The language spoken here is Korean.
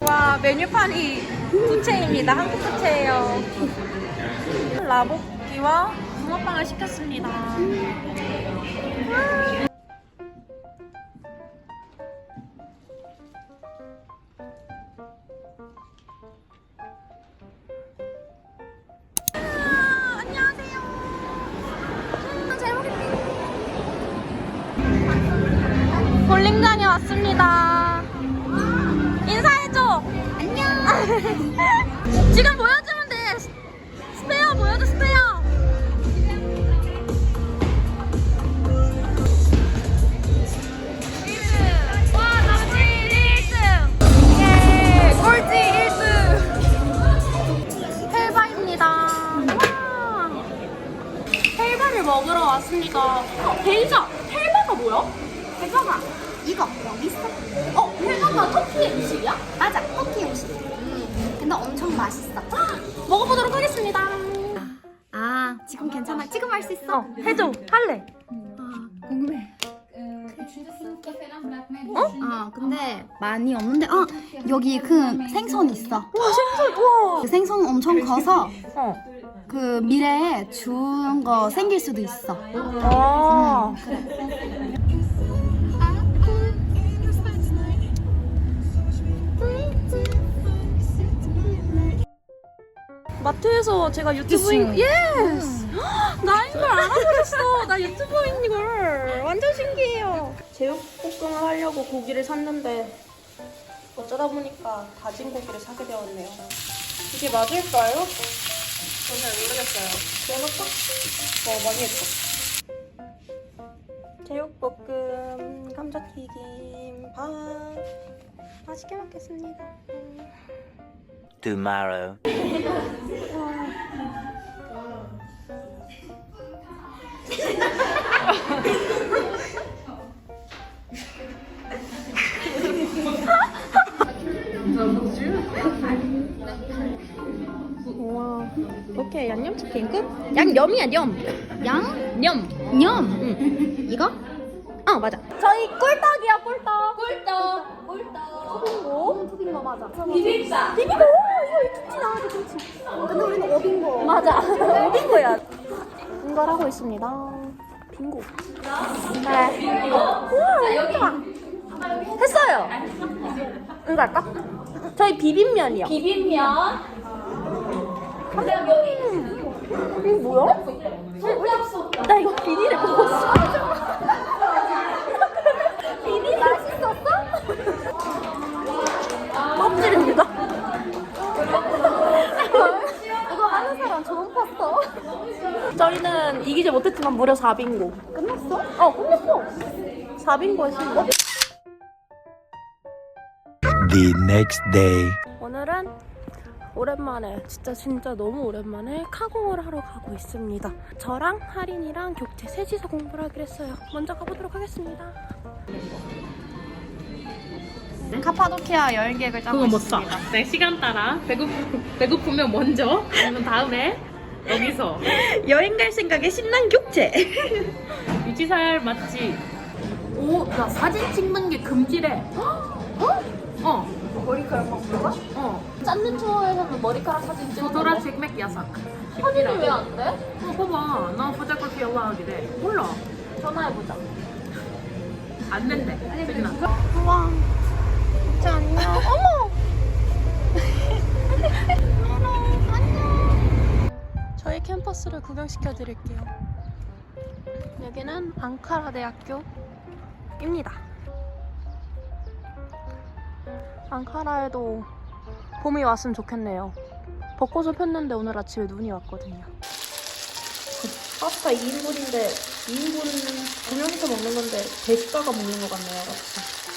와 메뉴판이 부채입니다. 한국 부채예요. 라볶이와 붕어빵을 시켰습니다. 볼링장에 왔습니다. 인사해줘. 안녕. 지금 보여주면 돼. 스- 스페어 보여줘 스페어. 와 남친 1등. 예 꼴찌 1등. 헬바입니다. 와. 헬바를 먹으러 왔습니다. 어, 데이자 헬바가 뭐야? 대박아 이거 여기 있어 어 헬바가 터키 음식이야? 맞아 터키 음식 음 근데 엄청 맛있어 먹어보도록 하겠습니다. 아 지금 괜찮아 지금 할 수 있어 어, 해줘. 할래. 아 궁금해 아 근데 많이 없는데 아 여기 그 생선 있어 와, 생선, 우와. 그 생선 엄청 커서 어. 그 미래에 좋은 거 생길 수도 있어 아. 마 트에서 제가 유튜브인 예스 나인 걸 알아버렸어. 나 유튜버인 걸. 완전 신기해요. 제육볶음을 하려고 고기를 샀는데 어쩌다 보니까 다진 고기를 사게 되었네요. 이게 맞을까요? 저는 잘 모르겠어요. 그래놓고 뭐 많이 했죠 제육볶음, 감자튀김, 밥 맛있게 먹겠습니다. tomorrow. 우와, 오케이 양념 치킨 끝? 양념이야 념. 양? 념. 념? 이거? 어 맞아. 저희 꿀떡이야 꿀떡. 꿀떡 꿀떡 토빙고? 토빙고 맞아 비빔밥. 비빔밥. 이거 김치 나와서 김치. 근데 우리는 어빙고 맞아. 빙고야. 분갈하고 있습니다. 빙고. 네. 우와 여기가. 했어요. 이거 할까? 저희 비빔면이요. 비빔면 음, 이거 뭐야? 나 이거 비닐에 먹었어. 비닐 맛있었어? 껍질입니다. 이거 하는 사람 처음 봤어 저희는 못했지만 무려 4빙고. 끝났어? 어, 끝났어. 4빙고 했습니다. The next day. 오늘은 오랜만에 진짜 진짜 너무 오랜만에 카공을 하러 가고 있습니다. 저랑 하린이랑 격제 셋이서 공부를 하기로 했어요. 먼저 가보도록 하겠습니다. 카파도키아 여행객을 짜고 그거 못 있습니다 사. 내 시간 따라 배고 배고프면 먼저 아니면 다음에 여기서 여행 갈 생각에 신난 격제. 유지살 맞지? 오, 나 사진 찍는 게 금지래. 어? 어. 머리카락 막 뭐가? 어. 짠는 투어에서는 머리카락 사진 찍어 도도라 책맥 야삭. 허니는 왜 안 돼? 어, 봐봐. 나 포토그래피 연락하기래. 몰라. 전화해보자 안 된대. 맨날. 우와. 격제 안녕. 어머. 캠퍼스를 구경시켜 드릴게요. 여기는 앙카라 대학교입니다. 앙카라에도 봄이 왔으면 좋겠네요. 벚꽃을 폈는데 오늘 아침에 눈이 왔거든요. 파스타 2인분인데 2인분은 두 명이서 먹는 건데 대식가가 먹는 것 같네요.